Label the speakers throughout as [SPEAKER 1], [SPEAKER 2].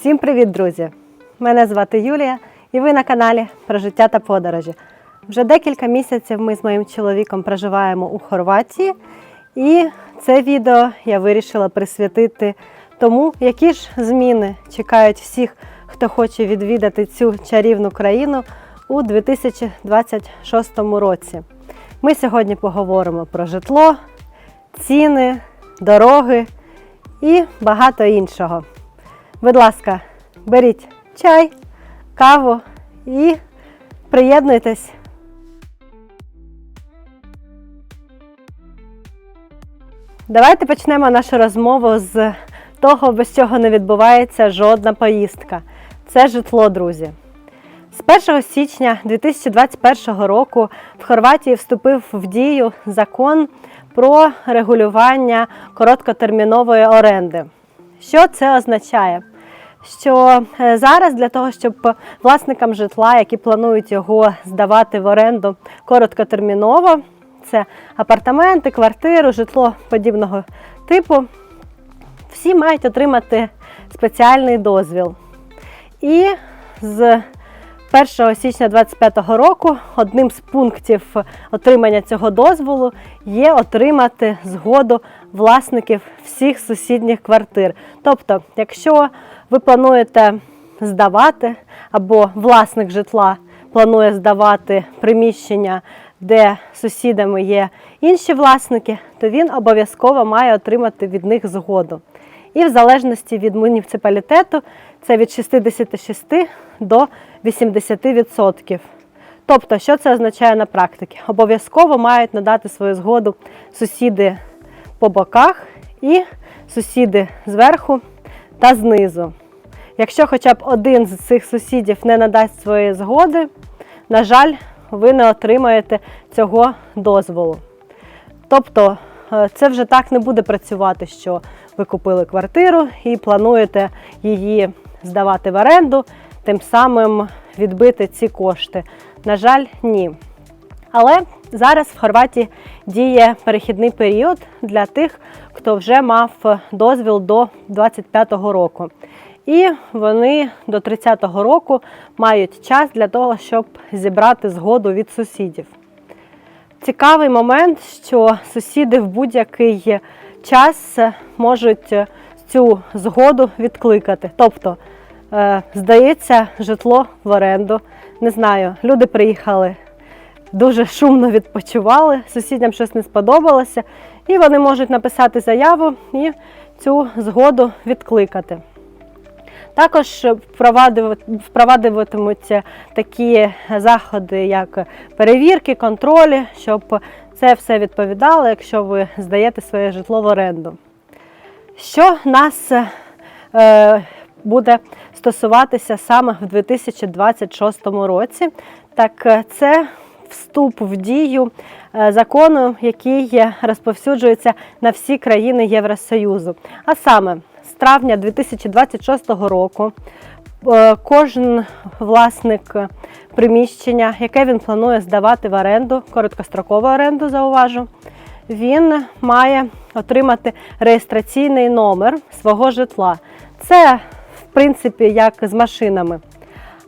[SPEAKER 1] Всім привіт, друзі! Мене звати Юлія, і ви на каналі про життя та подорожі. Вже декілька місяців ми з моїм чоловіком проживаємо у Хорватії, і це відео я вирішила присвятити тому, які ж зміни чекають всіх, хто хоче відвідати цю чарівну країну у 2026 році. Ми сьогодні поговоримо про житло, ціни, дороги і багато іншого. Будь ласка, беріть чай, каву і приєднуйтесь. Давайте почнемо нашу розмову з того, без чого не відбувається жодна поїздка. Це житло, друзі. З 1 січня 2021 року в Хорватії вступив в дію закон про регулювання короткотермінової оренди. Що це означає? Що е, зараз для того, щоб власникам житла, які планують його здавати в оренду короткотерміново, це апартаменти, квартиру, житло подібного типу, всі мають отримати спеціальний дозвіл. І з 1 січня 2025 року одним з пунктів отримання цього дозволу є отримати згоду власників всіх сусідніх квартир. Тобто, якщо ви плануєте здавати, або власник житла планує здавати приміщення, де сусідами є інші власники, то він обов'язково має отримати від них згоду. І в залежності від муніципалітету це від 66 до 80%. Тобто, що це означає на практиці? Обов'язково мають надати свою згоду сусіди по боках і сусіди зверху та знизу. Якщо хоча б один з цих сусідів не надасть своєї згоди, на жаль, ви не отримаєте цього дозволу. Тобто, е, це вже так не буде працювати, що ви купили квартиру і плануєте її здавати в оренду, тим самим відбити ці кошти. На жаль, ні. Але зараз в Хорватії діє перехідний період для тих, хто вже мав дозвіл до 25-го року. І вони до 30-го року мають час для того, щоб зібрати згоду від сусідів. Цікавий момент, що сусіди в будь-який час можуть цю згоду відкликати. Тобто, е, здається, житло в оренду. Не знаю, люди приїхали дуже шумно відпочивали, сусідям щось не сподобалося, і вони можуть написати заяву і цю згоду відкликати. Також впроваджуватимуться такі заходи, як перевірки, контролі, щоб це все відповідало, якщо ви здаєте своє житло в оренду. Що нас е, буде стосуватися саме в 2026 році, так це вступ в дію е, закону, який розповсюджується на всі країни Євросоюзу. А саме травня 2026 року е, кожен власник приміщення, яке він планує здавати в оренду, короткострокову оренду, зауважу, він має отримати реєстраційний номер свого житла. Це, в принципі, як з машинами.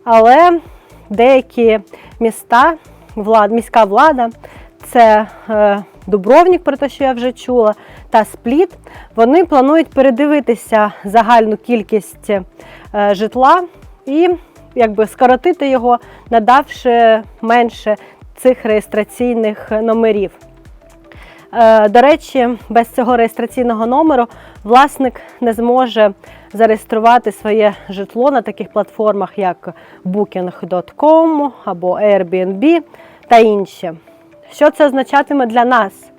[SPEAKER 1] Але деякі міста, влад, міська влада, це е, Дубровник, про те, що я вже чула, та Спліт, вони планують передивитися загальну кількість е, житла і якби скоротити його, надавши менше цих реєстраційних номерів. Е, До речі, без цього реєстраційного номеру власник не зможе зареєструвати своє житло на таких платформах, як Booking.com або Airbnb та інші. Що це означатиме для нас?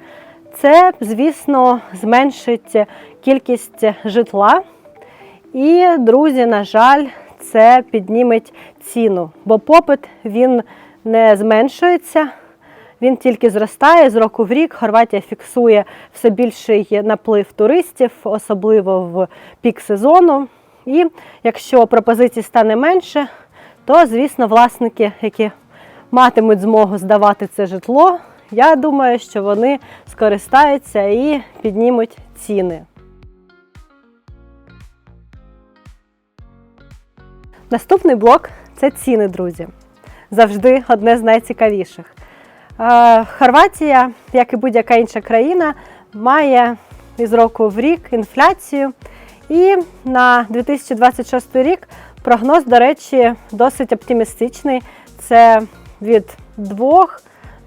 [SPEAKER 1] Це, звісно, зменшить кількість житла. І, друзі, на жаль, це підніметь ціну, бо попит він не зменшується, він тільки зростає з року в рік. Хорватія фіксує все більший наплив туристів, особливо в пік сезону. І якщо пропозицій стане менше, то, звісно, власники, які матимуть змогу здавати це житло, я думаю, що вони скористаються і піднімуть ціни. Наступний блок це ціни, друзі. Завжди одне з найцікавіших. Е, Хорватія, як і будь-яка інша країна, має із року в рік інфляцію. І на 2026 рік прогноз, до речі, досить оптимістичний. Це від 2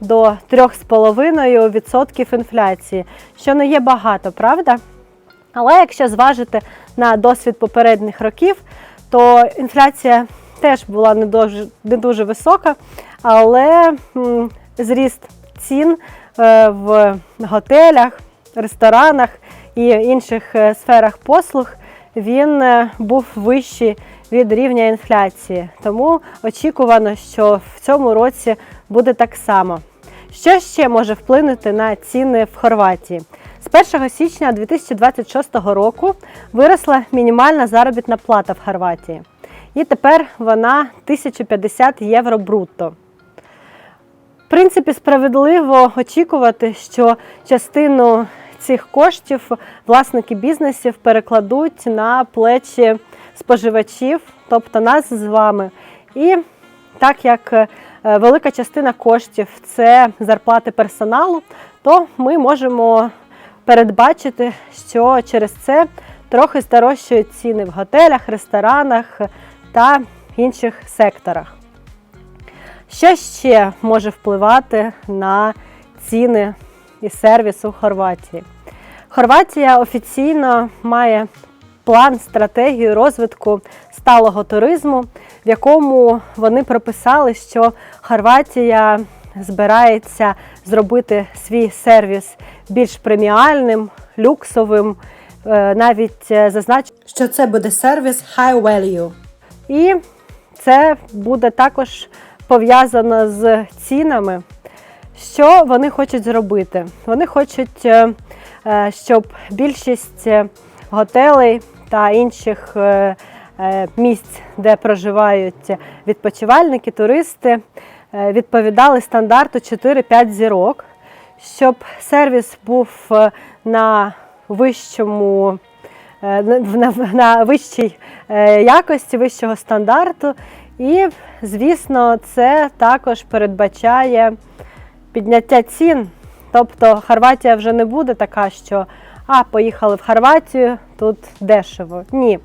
[SPEAKER 1] до 3,5% інфляції, що не є багато, правда? Але якщо зважити на досвід попередніх років, то інфляція теж була не дуже, не дуже висока, але зріст цін е, в готелях, ресторанах і інших е, сферах послуг він е, був вищий від рівня інфляції. Тому очікувано, що в цьому році буде так само. Що ще може вплинути на ціни в Хорватії? З 1 січня 2026 року виросла мінімальна заробітна плата в Хорватії. І тепер вона 1050 євро брутто. В принципі, справедливо очікувати, що частину цих коштів власники бізнесів перекладуть на плечі споживачів, тобто нас з вами. І так як е, велика частина коштів це зарплати персоналу, то ми можемо передбачити, що через це трохи здорожчають ціни в готелях, ресторанах та інших секторах. Що ще може впливати на ціни і сервіс у Хорватії? Хорватія офіційно має план стратегію розвитку сталого туризму, в якому вони прописали, що Хорватія збирається зробити свій сервіс більш преміальним, люксовим. Е, Навіть е, зазначили, що це буде сервіс high value. І це буде також пов'язано з цінами. Що вони хочуть зробити? Вони хочуть, е, щоб більшість готелей та інших місць, де проживають відпочивальники, туристи, е, відповідали стандарту 4-5 зірок, щоб сервіс був е, на вищому е, на, вищій е, якості, вищого стандарту. І, звісно, це також передбачає підняття цін. Тобто Хорватія вже не буде така, що а, поїхали в Хорватію, тут дешево. Ні.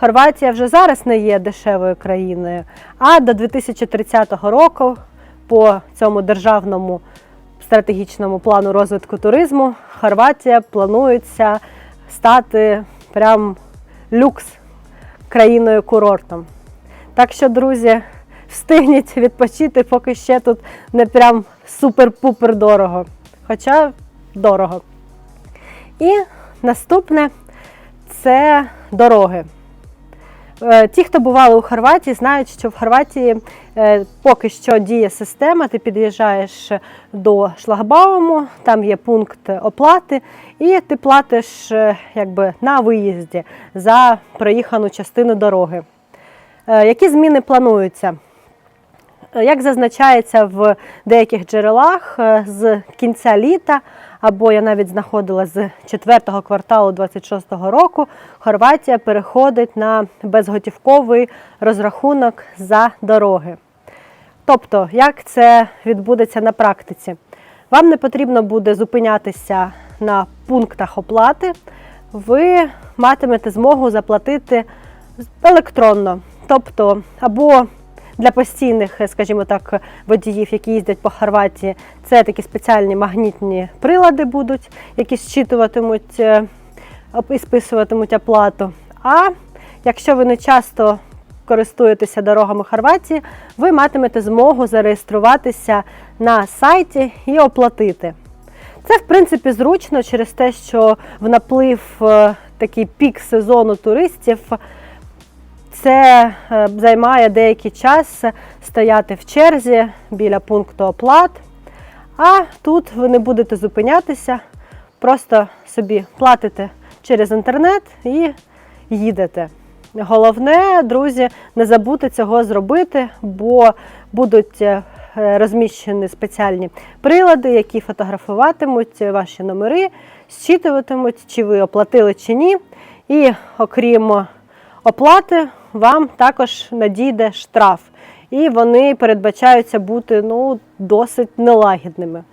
[SPEAKER 1] Хорватія вже зараз не є дешевою країною, а до 2030 року по цьому державному стратегічному плану розвитку туризму Хорватія планується стати прям люкс країною курортом. Так що, друзі, встигніть відпочити, поки ще тут не прям супер-пупер дорого. Хоча дорого. І наступне це дороги. Е, Ті, хто бували у Хорватії, знають, що в Хорватії е, поки що діє система, ти під'їжджаєш до шлагбауму, там є пункт оплати, і ти платиш е, якби, на виїзді за проїхану частину дороги. Які зміни плануються? Е, Як зазначається в деяких джерелах, е, з кінця літа, або я навіть знаходила з четвертого кварталу 26-го року, Хорватія переходить на безготівковий розрахунок за дороги. Тобто, як це відбудеться на практиці? Вам не потрібно буде зупинятися на пунктах оплати, ви матимете змогу заплатити електронно. Тобто, або для постійних, скажімо так, водіїв, які їздять по Хорватії, це такі спеціальні магнітні прилади будуть, які зчитуватимуть е, і списуватимуть оплату. А якщо ви не часто користуєтеся дорогами Хорватії, ви матимете змогу зареєструватися на сайті і оплатити. Це, в принципі, зручно через те, що в наплив е, такий пік сезону туристів це е, займає деякий час стояти в черзі біля пункту оплат. А тут ви не будете зупинятися, просто собі платите через інтернет і їдете. Головне, друзі, не забудьте цього зробити, бо будуть е, розміщені спеціальні прилади, які фотографуватимуть ваші номери, зчитуватимуть, чи ви оплатили чи ні. І окрім оплати, вам також надійде штраф, і вони передбачаються бути ну, досить нелагідними.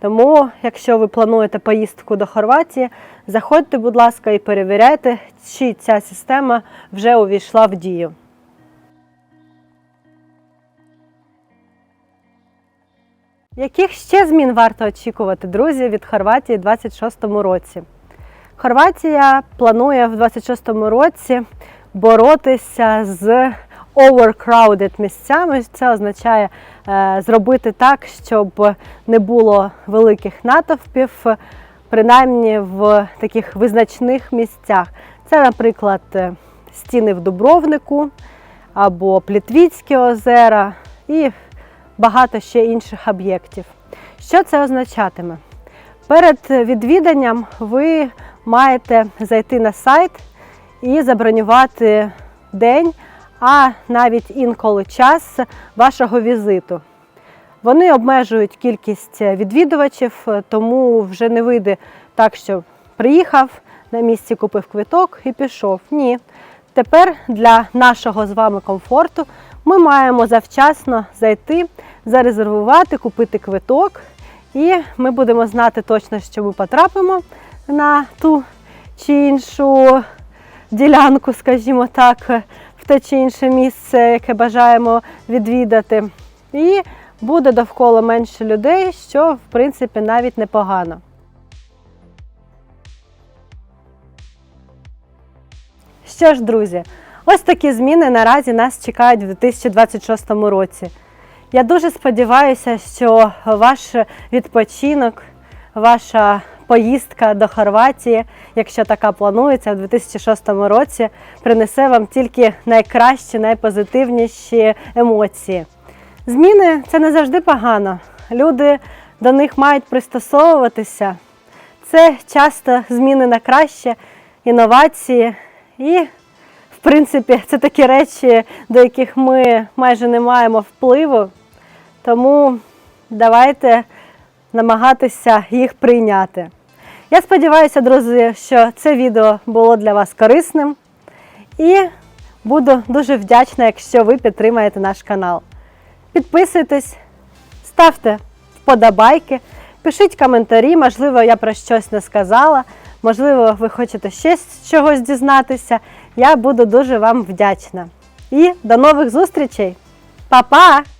[SPEAKER 1] Тому, якщо ви плануєте поїздку до Хорватії, заходьте, будь ласка, і перевіряйте, чи ця система вже увійшла в дію. Яких ще змін варто очікувати, друзі, від Хорватії у 2026 році? Хорватія планує в 2026 році боротися з overcrowded місцями. Це означає е, зробити так, щоб не було великих натовпів, принаймні в таких визначних місцях. Це, наприклад, е, стіни в Дубровнику або Плітвіцькі озера і багато ще інших об'єктів. Що це означатиме? Перед відвіданням ви маєте зайти на сайт і забронювати день, а навіть інколи час вашого візиту. Вони обмежують кількість відвідувачів, тому вже не вийде так, що приїхав на місці, купив квиток і пішов. Ні. Тепер для нашого з вами комфорту ми маємо завчасно зайти, зарезервувати, купити квиток, і ми будемо знати точно, що ми потрапимо на ту чи іншу ділянку, скажімо так, в те чи інше місце, яке бажаємо відвідати. І буде довкола менше людей, що в принципі навіть непогано. Що ж, друзі, ось такі зміни наразі нас чекають в 2026 році. Я дуже сподіваюся, що ваш відпочинок, ваша поїздка до Хорватії, якщо така планується, в 2006 році, принесе вам тільки найкращі, найпозитивніші емоції. Зміни це не завжди погано. Люди до них мають пристосовуватися. Це часто зміни на краще, інновації і, в принципі, це такі речі, до яких ми майже не маємо впливу. Тому давайте намагатися їх прийняти. Я сподіваюся, друзі, що це відео було для вас корисним. І буду дуже вдячна, якщо ви підтримаєте наш канал. Підписуйтесь, ставте вподобайки, пишіть коментарі, можливо, я про щось не сказала, можливо, ви хочете ще чогось дізнатися. Я буду дуже вам вдячна. І до нових зустрічей! Па-па!